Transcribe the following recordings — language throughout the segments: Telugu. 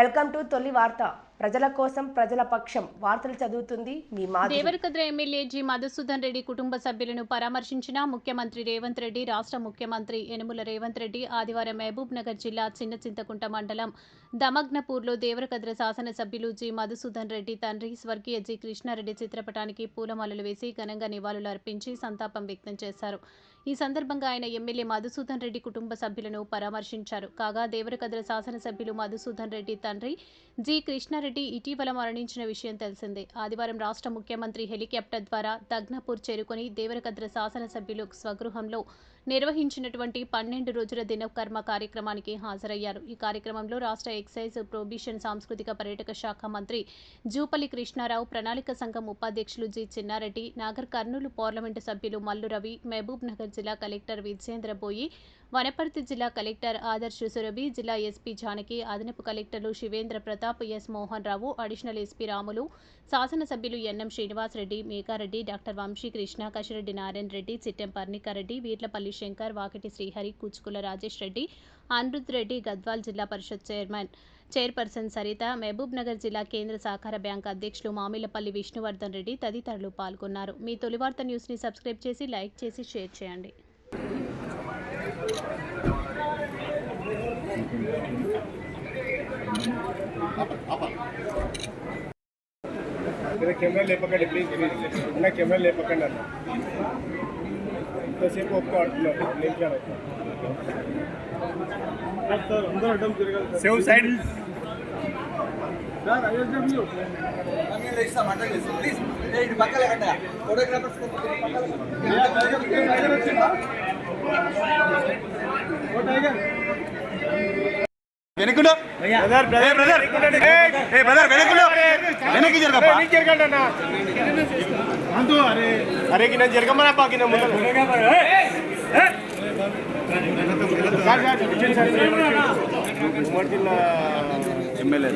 వెల్కమ్ టు తొలి వార్త. ప్రజల కోసం ప్రజల పక్షం. వార్తలు చదువుతుంది మీ దేవరకద్ర ఎమ్మెల్యే జి మధుసూదన్ రెడ్డి కుటుంబ సభ్యులను పరామర్శించిన ముఖ్యమంత్రి రేవంత్ రెడ్డి రాష్ట్ర ముఖ్యమంత్రి యనుమల రేవంత్ రెడ్డి ఆదివారం మహబూబ్ నగర్ జిల్లా చిన్న చింతకుంట మండలం దమగ్నపూర్లో దేవరకద్ర శాసనసభ్యులు జి మధుసూదన్ రెడ్డి తండ్రి స్వర్గీయ జి కృష్ణారెడ్డి చిత్రపటానికి పూలమాలలు వేసి ఘనంగా నివాళులు అర్పించి సంతాపం వ్యక్తం చేశారు. ఈ సందర్భంగా ఆయన ఎమ్మెల్యే మధుసూదన్ రెడ్డి కుటుంబ సభ్యులను పరామర్శించారు. కాగా దేవరకద్ర శాసనసభ్యులు మధుసూదన్ రెడ్డి తండ్రి జి. కృష్ణారెడ్డి ఇటీవల మరణించిన విషయం తెలిసిందే. ఆదివారం రాష్ట్ర ముఖ్యమంత్రి హెలికాప్టర్ ద్వారా దగ్నపూర్ చేరుకుని దేవరకద్ర శాసనసభ్యులు స్వగృహంలో నిర్వహించినటువంటి పన్నెండు రోజుల దినకర్మ కార్యక్రమానికి హాజరయ్యారు. ఈ కార్యక్రమంలో రాష్ట్ర ఎక్సైజ్ ప్రొబిషన్ సాంస్కృతిక పర్యాటక శాఖ మంత్రి జూపల్లి కృష్ణారావు ప్రణాళిక సంఘం ఉపాధ్యక్షులు జి. చిన్నారెడ్డి నాగర్ కర్నూలు పార్లమెంటు సభ్యులు మల్లు రవి మహబూబ్ నగర్ జిల్లా కలెక్టర్ విజేంద్ర బోయి వనపర్తి జిల్లా కలెక్టర్ ఆదర్శ్ సురభి జిల్లా ఎస్పీ జానకి అదనపు కలెక్టర్లు Shivendra Pratap S Mohan Rao additional SP Ramulu శాసనసభ్యులు NM Srinivas Reddy Megha Reddy doctor Vamshi Krishna Kasireddy Narayana Reddy Chittem Parnika Reddy Veerlapalli Shankar Vakiti Srihari Kuchukulla Rajesh Reddy Anirudh Reddy Gadwal Zilla Parishad chairman chairperson Saritha Mahabub Nagar జిల్లా కేంద్ర సహకార బ్యాంక్ అధ్యక్షులు మామిలపల్లి విష్ణువర్ధన్ రెడ్డి తదితరులు పాల్గొన్నారు. మీ తొలివార్త న్యూస్ని సబ్స్క్రైబ్ చేసి లైక్ చేసి షేర్ చేయండి. కెమెరా లేపకండి ప్లీజ్ ప్లీజ్ కెమెరా లేపకండి అన్న. ఒక్క అంటున్నారు నిమిషాలు సేవ్ సైడ్. వెనుకులో. Brother brother. బ్రదర్ ఏ బ్రదర్ వెనుకులో. వెనక్కి జరగప్పా జరగండి అన్న. అరే సార్ సార్ విజయ్ సార్ ఉమ్మడి జిల్లా MLA.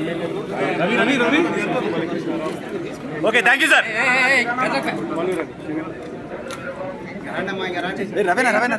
Ravi Ravi okay thank you sir. రవేనా రవేనా రవేనా.